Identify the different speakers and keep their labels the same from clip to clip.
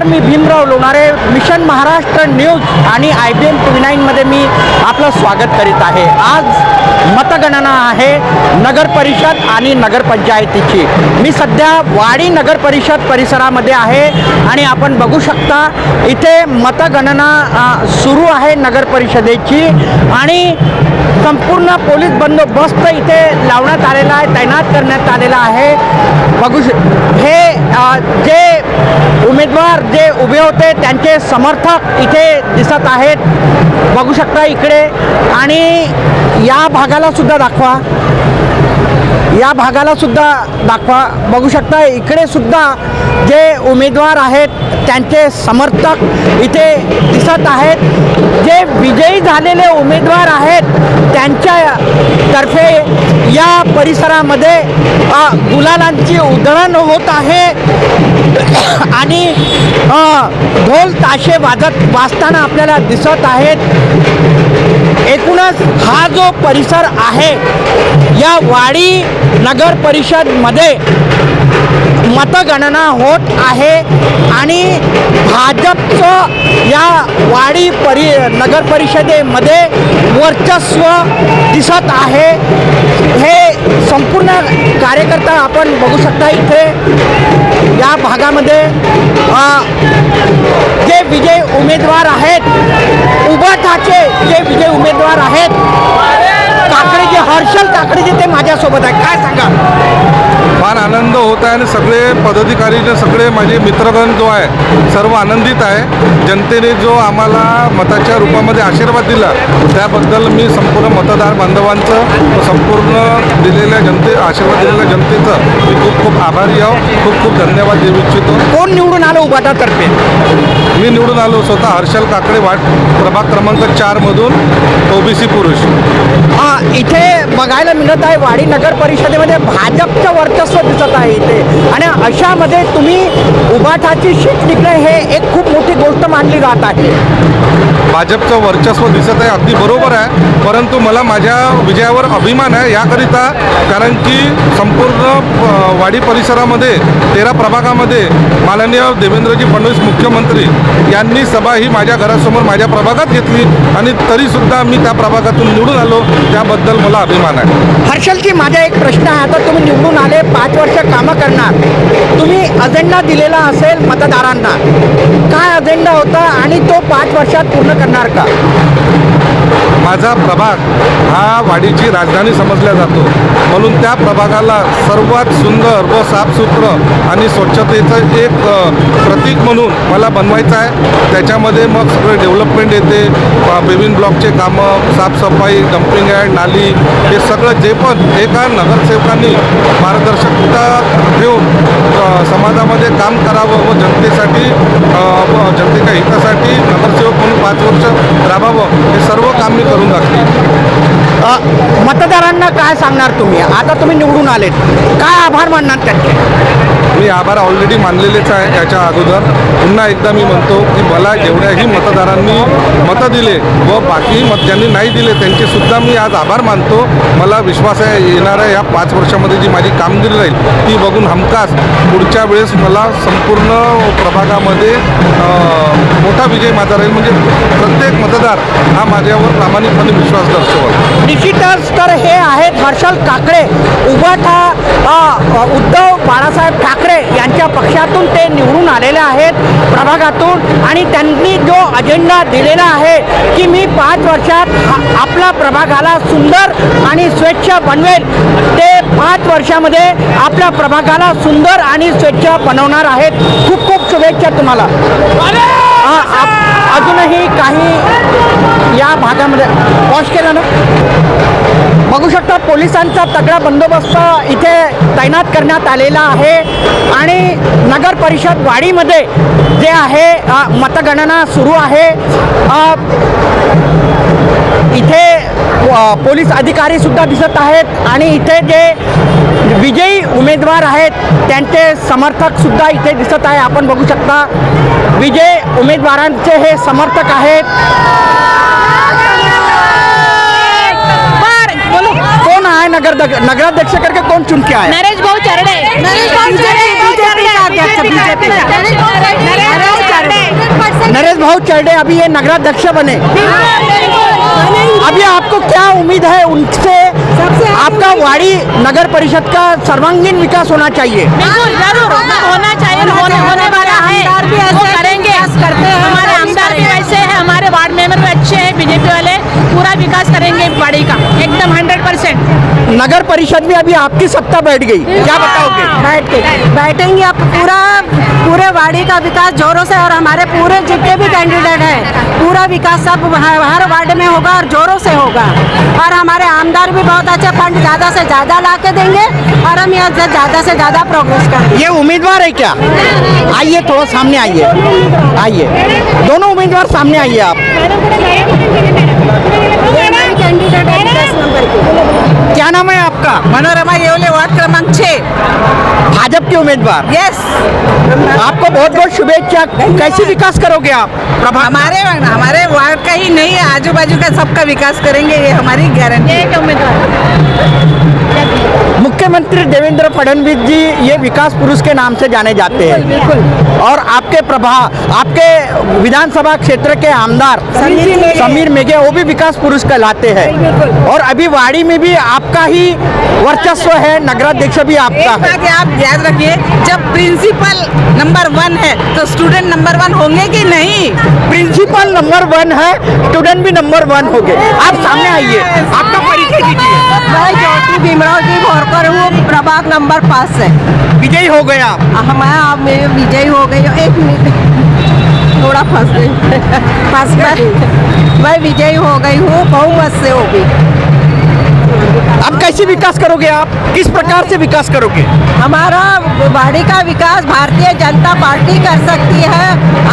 Speaker 1: नमस्कार मी Bhimrao Lonare. Mission Maharashtra news आणि आय बी एम टी नाईनमध्ये मी आपलं स्वागत करीत आहे. आज मतगणना आहे नगर परिषद आणि नगरपंचायतीची मी सध्या वाडी नगर परिषद परिसरामध्ये आहे आणि आपण बघू शकता इथे मतगणना सुरू आहे नगर परिषदेची आणि संपूर्ण पोलीस बंदोबस्त इथे लावण्यात आलेला आहे तैनात करण्यात आलेला आहे. बघू हे जे उमेदवार जे उभे होते त्यांचे समर्थक इथे दिसत आहेत. बघू शकता इकडे. आणि या भागाला सुद्धा दाखवा. या भागाला सुद्धा दाखवा. बघू शकता इकडे सुद्धा जे उमेदवार आहेत त्यांचे समर्थक इथे दिसत आहेत. जे विजयी झालेले उमेदवार आहेत त्यांच्या तर्फे या परिसरामध्ये अ, गुलालांची उधळण होत आहे. आणि अ, ढोल ताशे वाजत वाजताना आपल्याला दिसत आहेत. एकूणच हा जो परिसर आहे या वाडी नगर परिषदमध्ये मतगणना होत आहे आणि भाजपचं या वाडी परि नगर परिषदेमध्ये वर्चस्व दिसत आहे. हे संपूर्ण कार्यकर्ता आपण बघू शकता इथे या भागामध्ये जे विजय उमेदवार आहेत उभाठाचे जे विजय उमेदवार आहेत काकडेचे हर्षल काकडेचे ते माझ्यासोबत आहे काय सांगा
Speaker 2: फार आनंद होत आहे आणि सगळे पदाधिकारी जे सगळे माझे मित्रगण जो आहे सर्व आनंदित आहे. जनतेने जो आम्हाला मताच्या रूपामध्ये आशीर्वाद दिला त्याबद्दल मी संपूर्ण मतदार बांधवांचं संपूर्ण दिलेल्या जनते आशीर्वाद दिलेल्या जनतेचं मी खूप खूप आभारी आहो. खूप खूप धन्यवाद देऊ इच्छितो.
Speaker 1: कोण निवडून आलं उभाटातर्फे
Speaker 2: मी निवडून आलो स्वतः हर्षल काकडे वाट प्रभाग क्रमांक चारमधून ओबीसी पुरुष.
Speaker 1: हा इथे बघायला मिळत आहे वाडी नगर परिषदेमध्ये भाजपचं वर्चस्व दिसत आहे इथे. आणि अशामध्ये तुम्ही उभाठाची शीट निघणे हे एक खूप मोठी मानली जात आहे.
Speaker 2: भाजपचं वर्चस्व दिसत आहे अगदी बरोबर आहे. परंतु मला माझ्या विजयावर अभिमान आहे याकरिता कारण की संपूर्ण वाडी परिसरामध्ये तेरा प्रभागामध्ये माननीय देवेंद्रजी फडणवीस मुख्यमंत्री यांनी सभा ही माझ्या घरासमोर माझ्या प्रभागात घेतली आणि तरीसुद्धा मी त्या प्रभागातून निवडून आलो त्याबद्दल मला अभिमान आहे.
Speaker 1: हर्षलजी माझा एक प्रश्न आहे आता तुम्ही निवडून आले पाच वर्ष कामं करणार. तुम्ही अजेंडा दिलेला असेल मतदारांना. काय अजेंडा होता? आणि तो पाच वर्षात पूर्ण करणार का?
Speaker 2: माझा प्रभाग हा वाडीची राजधानी समजला जातो. म्हणून त्या प्रभागाला सर्वात सुंदर व साफसुथरं आणि स्वच्छतेचं एक प्रतीक म्हणून मला बनवायचं आहे. त्याच्यामध्ये मग सगळे डेव्हलपमेंट येते. बेबिन ब्लॉकचे कामं साफसफाई डम्पिंग यार्ड नाली हे सगळं जे पण एका नगरसेवकांनी मार्गदर्शकता ठेवून समाजामध्ये काम करावं व जनतेसाठी व जनतेच्या हितासाठी नगरसेवक म्हणून पाच वर्ष राबावं हे सर्व काम मी करून दाखवेन
Speaker 1: अ, मतदारांना काय सांगणार तुम्ही? आता तुम्ही निवडून आलेत. काय आभार मानणार त्यांचे?
Speaker 2: मी आभार ऑलरेडी मानलेलेच आहे याच्या अगोदर. पुन्हा एकदा मी म्हणतो की मला जेवढ्याही मतदारांनी मतं दिले व बाकी मत ज्यांनी नाही दिले त्यांचेसुद्धा मी आज आभार मानतो. मला विश्वास आहे येणाऱ्या या पाच वर्षामध्ये जी माझी कामगिरी राहील ती बघून हमखास पुढच्या वेळेस मला संपूर्ण प्रभागामध्ये मोठा विजय माझा राहील. म्हणजे प्रत्येक मतदार हा माझ्यावर प्रामाणिकपणे विश्वास दर्शवल.
Speaker 1: निश्चितच तर हे आहेत हर्षल काकडे उभाठा अ, उद्धव बाळासाहेब ठाकरे. यांच्या पक्षातून ते निवडून आलेले आहेत प्रभागातून आणि त्यांनी जो अजेंडा दिलेला आहे की मी पाच वर्षात आपला प्रभागाला सुंदर आणि स्वच्छ बनवेल. ते पाच वर्षामध्ये आपल्या प्रभागाला सुंदर आणि स्वच्छ बनवणार आहेत. खूप खूप शुभेच्छा तुम्हाला. अजूनही काही या भागामध्ये वॉश केलं ना बघू शकता पोलिसांचा तगडा बंदोबस्त इथे तैनात करण्यात आलेला आहे. आणि नगर परिषद वाडीमध्ये जे आहे मतगणना सुरू आहे. इथे पोलीस अधिकारी सुद्धा दिसत आहेत आणि इथे जे विजयी उमेदवार आहेत त्यांचे समर्थक सुद्धा इथे दिसत आहे. आपण बघू शकता विजय उमेदवारांचे हे समर्थक आहेत. कौन आए नगर नगराध्यक्ष करके कौन चुन के आया
Speaker 3: नरेश भाऊ चरडे.
Speaker 4: नरेश भाऊ चरडे,
Speaker 1: अभी ये नगराध्यक्ष बने। अभी आपको क्या उम्मीद है? उनसे आपका वाड़ी नगर परिषद का सर्वांगीण विकास होना चाहिए।
Speaker 3: बिल्कुल ज़रूर। होना चाहिए होने होने वाला है। वो करेंगे। हमारे आमदार भी वैसे हैं हमारे वार्ड मेंबर भी अच्छे हैं। बीजेपी वाले पूरा विकास करेंगे वाड़ी का एकदम हंड्रेड परसेंट
Speaker 1: नगर परिषद में अभी आपकी सत्ता बैठ गई क्या बताओगे?
Speaker 4: बैठ के बैठेंगे अब पूरा पूरे वाड़ी का विकास जोरों से और हमारे पूरे जितने भी कैंडिडेट हैं पूरा विकास सब हर हर वार्ड में होगा और जोरों से होगा। और हमारे आमदार भी बहुत अच्छे फंड ज़्यादा से ज़्यादा ला के देंगे और हम यहाँ से ज़्यादा से ज़्यादा प्रोग्रेस करेंगे
Speaker 1: ये उम्मीदवार है क्या? आइए थोड़ा सामने आइए। आइए। दोनों उम्मीदवार सामने आइए आप।
Speaker 4: कैंडिडेट है दस नंबर की
Speaker 1: क्या नाम है आपका?
Speaker 4: मनोरमा येवले वार्ड क्रमांक छः।
Speaker 1: भाजपा के उम्मीदवार?
Speaker 4: यस
Speaker 1: आपको बहुत बहुत शुभेच्छा। कैसे विकास करोगे आप? प्रभा
Speaker 4: हमारे हमारे वार्ड का ही नहीं आजू बाजू का सबका विकास करेंगे ये हमारी गारंटी
Speaker 3: है। उम्मीदवार।
Speaker 1: मुख्यमंत्री देवेंद्र फडणवीस जी ये विकास पुरुष के नाम से जाने जाते हैं। और आपके प्रभा आपके विधानसभा क्षेत्र के आमदार
Speaker 4: समीर मेघे।
Speaker 1: वो भी विकास पुरुष कहलाते हैं। और अभी वाड़ी में भी आपका ही वर्चस्व है नगराध्यक्ष भी आपका। है
Speaker 4: आप याद रखिए जब प्रिंसिपल नंबर वन है तो स्टूडेंट नंबर वन होंगे कि नहीं?
Speaker 1: प्रिंसिपल नंबर वन है स्टूडेंट भी नंबर वन हो गए आप सामने आइए। आपका
Speaker 4: मैं ज्योति भीमराव जी भोरकर हूँ प्रभाग नंबर पाँच से।
Speaker 1: विजयी हो गए आप?
Speaker 4: मैं आप मेरे विजयी हो गई हूँ। एक मिनट। थोड़ा फंस गई। फंस गई। मैं विजयी हो गई हूँ बहुमत से हो गई।
Speaker 1: अब कैसे विकास करोगे आप? किस प्रकार से विकास करोगे?
Speaker 4: हमारा बाड़ी का विकास भारतीय जनता पार्टी कर सकती है।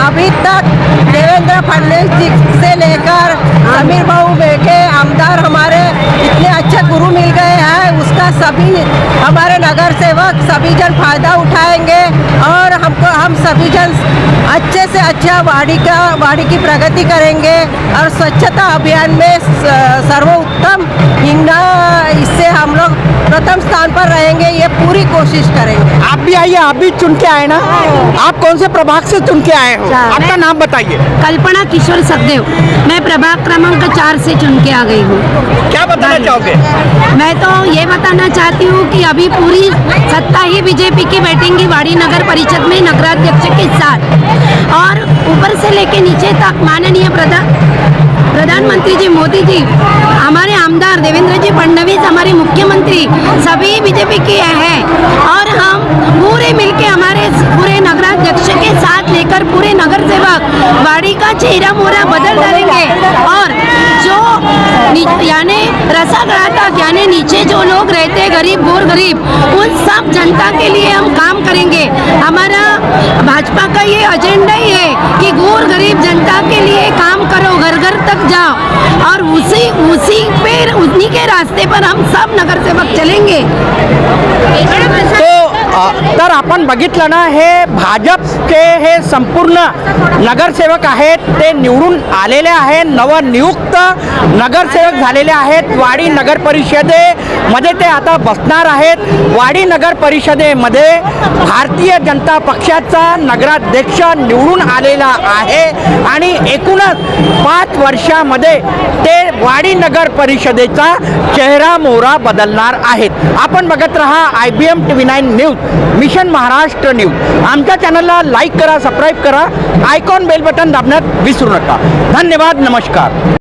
Speaker 4: अभी तक देवेंद्र फडणवीस जी से लेकर समीर बाबू बेटे आमदार हमारे सभी हमारे नगर सेवक सभी जन फ़ायदा उठाएँगे और हमको, हम सभी जन अच्छे से अच्छा वाड़ी का वाड़ी की प्रगति करेंगे और स्वच्छता अभियान में सर्वोत्तम हिंगना ये पूरी कोशिश करेंगे।
Speaker 1: आप भी आइए आप भी चुन के आए ना। आप कौन से प्रभाग से चुन के आए हो? आपका नाम बताइए।
Speaker 5: कल्पना किशोर सखदेव। मैं प्रभाग क्रमांक चार से चुन के आ गई हूँ।
Speaker 1: क्या बताना चाहोगे?
Speaker 5: मैं तो ये बताना चाहती हूँ कि अभी पूरी सत्ता ही बीजेपी की बैठेंगी वाड़ी नगर परिषद में नगराध्यक्ष के साथ। और ऊपर से लेके नीचे तक माननीय प्रधान प्रधानमंत्री जी मोदी जी हमारे आमदार देवेंद्र जी फडणवीस, हमारे मुख्यमंत्री, सभी बीजेपी के हैं। और हम पूरे मिलके हमारे पूरे नगराध्यक्ष के साथ लेकर पूरे नगर सेवक वाड़ी का चेहरा मोहरा बदल डालेंगे। और जो यानी रसागड़ा तक यानी नीचे जो लोग रहते गरीब, गोर गरीब, उन सब जनता के लिए हम काम करेंगे। हमारा भाजपा का ये एजेंडा ही करो घर घर तक जाओ। और उसी उसी पे उन्हीं के रास्ते पर हम सब नगर सेवक चलेंगे।
Speaker 1: तो तर आपण बघितलं ना हे भाजपचे हे संपूर्ण नगरसेवक आहेत ते निवडून आलेले आहेत नवनियुक्त नगरसेवक झालेले आहेत वाडी नगर परिषदेमध्ये ते आता बसणार आहेत. वाडी नगर परिषदेमध्ये भारतीय जनता पक्षाचा नगराध्यक्ष निवडून आलेला आहे. आणि एक पाच वर्षामध्ये ते वाडी नगर परिषदेचा चेहरा मोहरा बदलणार आहेत. आपण बघत रहा I B M T V nine news mission Maharashtra news. आमच्या चॅनलला लाईक करा सबस्क्राईब करा आयकॉन बेल बटन दाबण्यात विसरू नका. धन्यवाद नमस्कार.